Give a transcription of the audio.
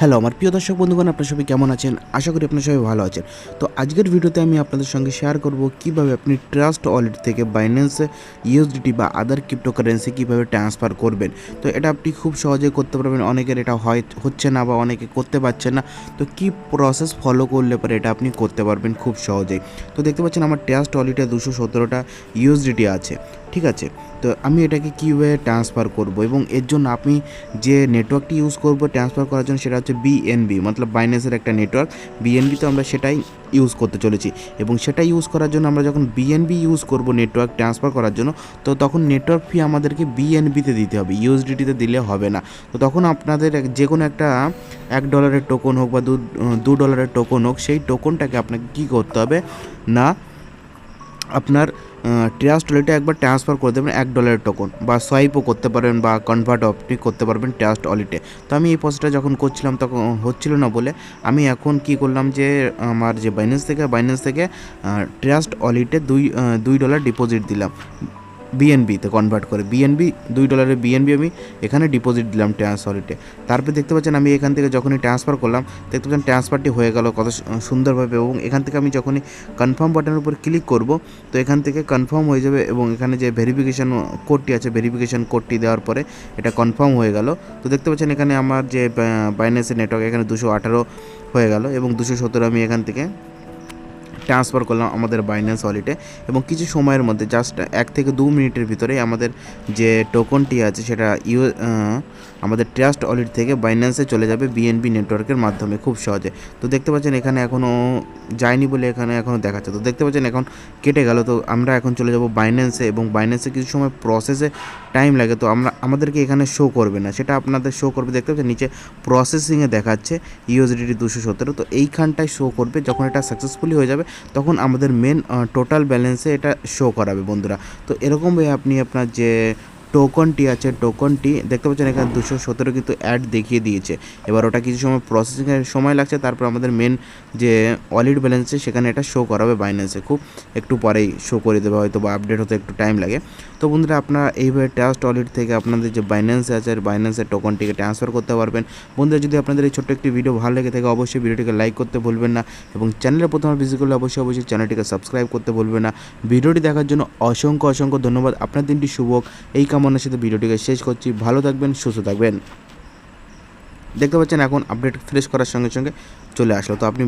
Hello আমার প্রিয় দর্শক বন্ধুগণ, আপনার সবাই কেমন আছেন? আশা করি আপনার সবাই ভালো আছেন। তো আজকের ভিডিওতে আমি আপনাদের সঙ্গে শেয়ার করব কীভাবে আপনি ট্রাস্ট ওয়ালেট থেকে বাইন্যান্স ইউএসডিটি বা আদার ক্রিপ্টোকারেন্সি কীভাবে ট্রান্সফার করবেন। তো এটা আপনি খুব সহজে করতে পারবেন, অনেকের এটা হয়, হচ্ছে না বা অনেকে করতে পারছে না। তো কি প্রসেস ফলো করলে পরে এটা আপনি করতে পারবেন খুব সহজেই। তো দেখতে পাচ্ছেন আমার ট্রাস্ট ওয়ালেটে দুশো সতেরোটা ইউএসডিটি আছে, ঠিক আছে? তো আমি এটাকে কীভাবে ট্রান্সফার করব? এবং এর জন্য আপনি যে নেটওয়ার্কটি ইউজ করব ট্রান্সফার করার জন্য সেটা হচ্ছে বিএনবি মতলব বাইন্যান্সের একটা নেটওয়ার্ক বিএনবি তো আমরা সেটাই ইউজ করতে চলেছি। এবং সেটা ইউজ করার জন্য আমরা যখন বিএনবি ইউজ করব নেটওয়ার্ক ট্রান্সফার করার জন্য, তো তখন নেটওয়ার্ক ফি আমাদেরকে বিএনবিতে দিতে হবে ইউএসডিটিতে দিলে হবে না। তো তখন আপনাদের যে কোনো একটা এক ডলারের টোকন হোক বা দু ডলারের টোকন হোক, সেই টোকনটাকে আপনাকে কী করতে হবে? না, আপনার ট্রাস্ট ওয়ালেটে একবার ট্রান্সফার করে দেবেন এক ডলারের টোকন বা সোয়াইপও করতে পারবেন বা কনভার্ট আপনি করতে পারবেন ট্রাস্ট ওয়ালেটে তো আমি এই প্রসেসটা যখন করছিলাম তখন হচ্ছিল না বলে আমি এখন কি করলাম যে, আমার যে বাইন্যান্স থেকে বাইন্যান্স থেকে ট্রাস্ট ওয়ালেটে দুই দুই ডলার ডিপোজিট দিলাম। বিএনবিতে কনভার্ট করে। বিএনবি দুই ডলারের বিএনবি আমি এখানে ডিপোজিট দিলাম ট্রান্স ওয়ালেটে তারপরে দেখতে পাচ্ছেন আমি এখান থেকে যখনই ট্রান্সফার করলাম, দেখতে পাচ্ছেন ট্রান্সফারটি হয়ে গেল কত সুন্দরভাবে এবং এখান থেকে আমি যখনই কনফার্ম বাটনের উপর ক্লিক করব, তো এখান থেকে কনফার্ম হয়ে যাবে এবং এখানে যে ভেরিফিকেশান কোডটি আছে ভেরিফিকেশান কোডটি দেওয়ার পরে এটা কনফার্ম হয়ে গেল। তো দেখতে পাচ্ছেন এখানে আমার যে বাইন্যান্সের নেটওয়ার্ক এখানে দুশো আঠারো হয়ে গেল এবং দুশো সতেরো আমি এখান থেকে ট্রান্সফার করলাম আমাদের বাইন্যান্স ওয়ালেটে এবং কিছু সময়ের মধ্যে জাস্ট এক থেকে দু মিনিটের ভিতরেই আমাদের যে টোকনটি আছে সেটা ইউ আমাদের ট্রাস্ট ওয়ালেট থেকে বাইন্যান্সে চলে যাবে বিএনবি নেটওয়ার্কের মাধ্যমে খুব সহজে। তো দেখতে পাচ্ছেন এখানে এখনও যায়নি বলে এখানে এখনও দেখাচ্ছে। তো দেখতে পাচ্ছেন এখন কেটে গেল। তো আমরা এখন চলে যাব বাইন্যান্সে এবং বাইন্যান্সে কিছু সময় প্রসেসে টাইম লাগে। তো আমরা, আমাদেরকে এখানে শো করবে না। সেটা আপনাদের শো করবে। দেখতে পাচ্ছেন নিচে প্রসেসিংয়ে দেখাচ্ছে ইউএসডিটি দুশো সতেরো। তো এইখানটায় শো করবে। যখন এটা সাকসেসফুলি হয়ে যাবে তখন আমাদের মেন টোটাল ব্যালেন্সে এটা শো করাবে বন্ধুরা। তো এরকমভাবে আপনি আপনার যে টোকনটি আছে, টোকনটি দেখতে পাচ্ছেন এখানে দুশো সতেরো কিন্তু অ্যাড দেখিয়ে দিয়েছে। এবার ওটা কিছু সময় প্রসেসিংয়ের সময় লাগছে, তারপর আমাদের মেন যে ওয়ালেট ব্যালেন্সে সেখানে এটা শো করাবে বাইন্যান্সে খুব একটু পরেই শো করে দেবে, হয়তো বা আপডেট হতে একটু টাইম লাগে। তো বন্ধুরা, আপনারা এইভাবে ট্রাস্ট ওয়ালেট থেকে আপনাদের যে বাইন্যান্স আছে বাইন্যান্সের টোকনটিকে ট্রান্সফার করতে পারবেন। বন্ধুরা, যদি আপনাদের এই ছোট্ট একটি ভিডিও ভালো লেগে থাকে, অবশ্যই ভিডিওটিকে লাইক করতে ভুলবেন না এবং চ্যানেলে প্রথমে ভিজিট করলে অবশ্যই অবশ্যই চ্যানেলটিকে সাবস্ক্রাইব করতে ভুলবেন না। ভিডিওটি দেখার জন্য অসংখ্য অসংখ্য ধন্যবাদ। আপনার দিনটি শুভ এই কামনার সাথে ভিডিওটিকে শেষ করছি। ভালো থাকবেন, সুস্থ থাকবেন। দেখতে পাচ্ছেন, এখন আপডেট ফ্রেশ করার সঙ্গে সঙ্গে চলে আসলো। তো আপনি